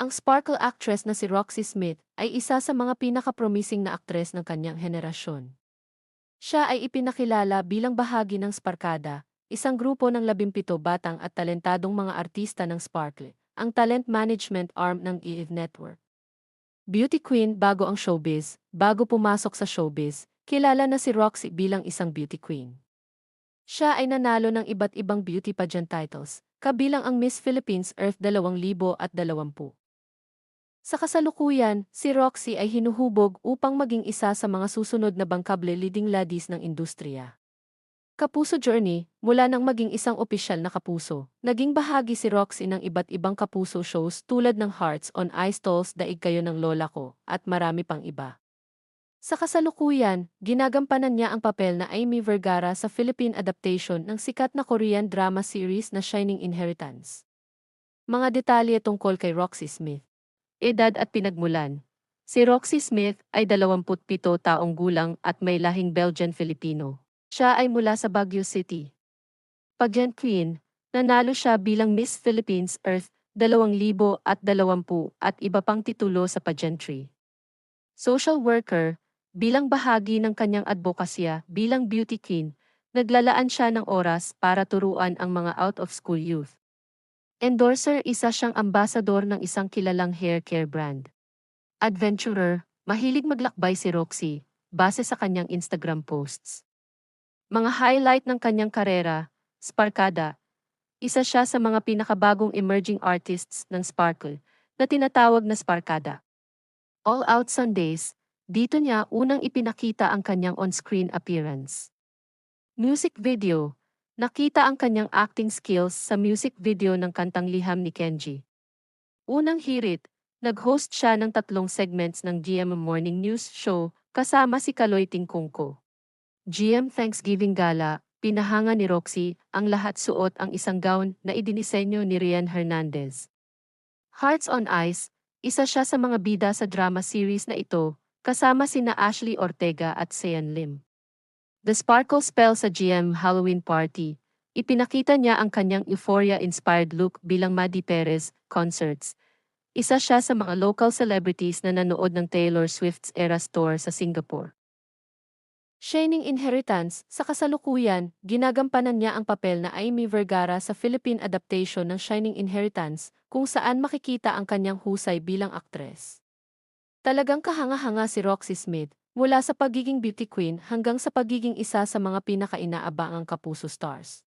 Ang sparkle actress na si Roxy Smith ay isa sa mga pinaka-promising na aktres ng kanyang henerasyon. Siya ay ipinakilala bilang bahagi ng Sparkada, isang grupo ng labimpito batang at talentadong mga artista ng Sparkle, ang talent management arm ng EVE Network. Beauty queen bago ang showbiz, bago pumasok sa showbiz, kilala na si Roxy bilang isang beauty queen. Siya ay nanalo ng iba't ibang beauty pageant titles, kabilang ang Miss Philippines Earth 2020. Sa kasalukuyan, si Roxy ay hinuhubog upang maging isa sa mga susunod na bangkable leading ladies ng industriya. Kapuso Journey, mula nang maging isang opisyal na kapuso, naging bahagi si Roxy ng iba't ibang kapuso shows tulad ng Hearts on Ice Tolls Daig Kayo ng Lola Ko, at marami pang iba. Sa kasalukuyan, ginagampanan niya ang papel na Amy Vergara sa Philippine adaptation ng sikat na Korean drama series na Shining Inheritance. Mga detalye tungkol kay Roxy Smith edad at pinagmulan. Si Roxy Smith ay 27 taong gulang at may lahing Belgian-Filipino. Siya ay mula sa Baguio City. Pageant Queen, nanalo siya bilang Miss Philippines Earth 2020 at iba pang titulo sa pageantry. Social worker, bilang bahagi ng kanyang advokasya bilang beauty queen, naglalaan siya ng oras para turuan ang mga out-of-school youth. Endorser isa siyang ambasador ng isang kilalang hair care brand. Adventurer, mahilig maglakbay si Roxy, base sa kanyang Instagram posts. Mga highlight ng kanyang karera, Sparkada. Isa siya sa mga pinakabagong emerging artists ng Sparkle, na tinatawag na Sparkada. All Out Sundays, dito niya unang ipinakita ang kanyang on-screen appearance. Music video, Nakita ang kanyang acting skills sa music video ng kantang liham ni Kenji. Unang hirit, nag-host siya ng tatlong segments ng GM Morning News Show kasama si Kaloy Tingkungko. GM Thanksgiving Gala, pinahanga ni Roxy, ang lahat suot ang isang gown na idinisenyo ni Rian Hernandez. Hearts on Ice, isa siya sa mga bida sa drama series na ito, kasama sina Ashley Ortega at Sean Lim. The Sparkle Spell sa GM Halloween Party, ipinakita niya ang kanyang euphoria-inspired look bilang Maddie Perez concerts. Isa siya sa mga local celebrities na nanood ng Taylor Swift's Eras Tour sa Singapore. Shining Inheritance, sa kasalukuyan, ginagampanan niya ang papel na Amy Vergara sa Philippine adaptation ng Shining Inheritance, kung saan makikita ang kanyang husay bilang aktres. Talagang kahanga-hanga si Roxy Smith, Mula sa pagiging beauty queen hanggang sa pagiging isa sa mga pinaka-inaabangang kapuso stars.